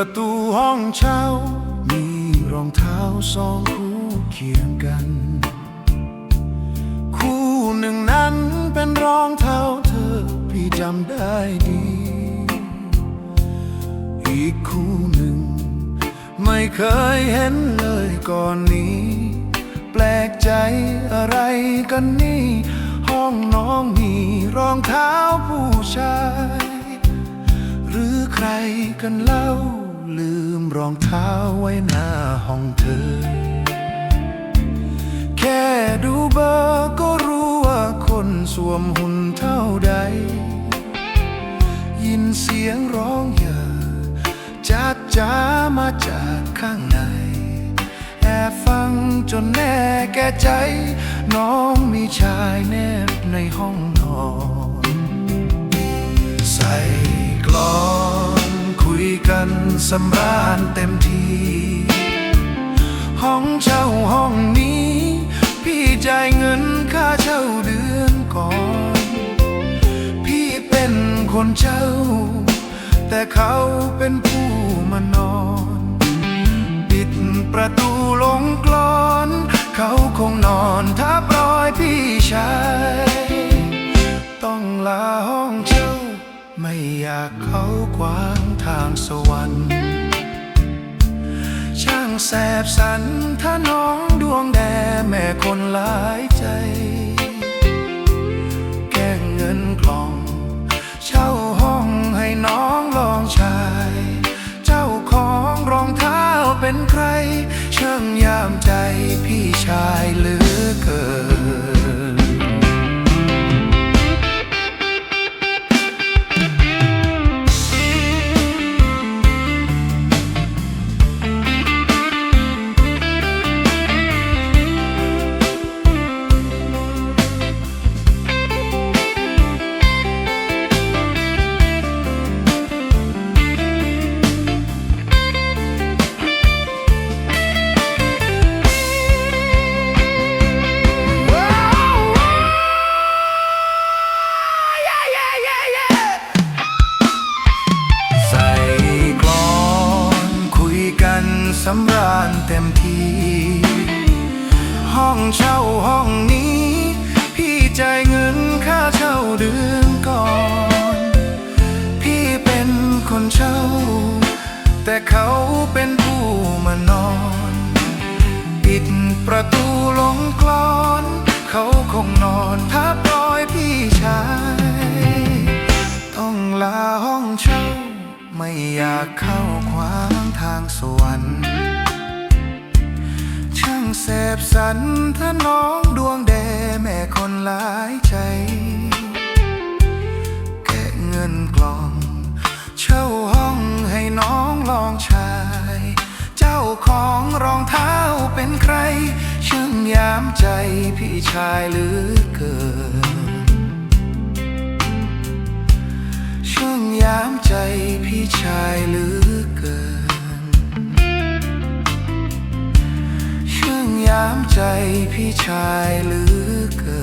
ประตูห้องเช่า มีรองเท้าสองคู่เคียงกัน คู่หนึ่งนั้นเป็นรองเท้าเธอพี่จำได้ดี อีกคู่หนึ่ง ไม่เคยเห็นเลยก่อนนี้ แปลกใจอะไรกันนี่ ห้องน้องมีรองเท้าผู้ชาย หรือใครกันเล่า ลืมรองเท้าไว้หน้าห้องเธอ แค่ดูเบอร์ก็รู้ว่าคนสวมหุ่นเท่าใด ยินเสียงร้องอย่าจัดจ้ามาจากข้างในแอบฟังจนแน่แก่ใจ น้องมีชายแนบในห้องนอน ใส่กลอนคุยกัน สำราญเต็มที ห้องเช่าห้องนี้ พี่จ่ายเงินค่าเช่าเดือนก่อน พี่เป็นคนเช่า แต่เขาเป็นผู้มานอน ปิดประตูลงกลอน เขาคงนอนทับรอยพี่ชาย ต้องลาห้องเช่า อยากเขาขวางทางสวรรค์ ช่างแสบสันถ้าน้องดวงแดแม่คนหลายใจ แก้เงินกล่อง เช่าห้องให้น้องลองชาย เจ้าของรองเท้าเป็นใคร เชื่องยามใจพี่ชายเหลือเกินำราญเต็มทีห้องเช่าห้องนี้ พี่จ่ายเงินค่าเช่าเดือนก่อน พี่เป็นคนเช่า แต่เขาเป็นผู้มานอน ปิดประตูลงกลอน เขาคงนอนทับรอยพี่ชาย ต้องลาห้องเช่า ไม่อยากเข้าขวางทางสวรรค์ แสบสันถ้าน้องดวงแดแม่คนหลายใจแกะเงินกล่อง เช่าห้องให้น้องลองชาย เจ้าของรองเท้าเป็นใคร ช่างยามใจพี่ชายหลือเกินช่างยามใจพี่ชายหลือเกินางยามใจพี่ชายหรือเกิ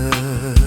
น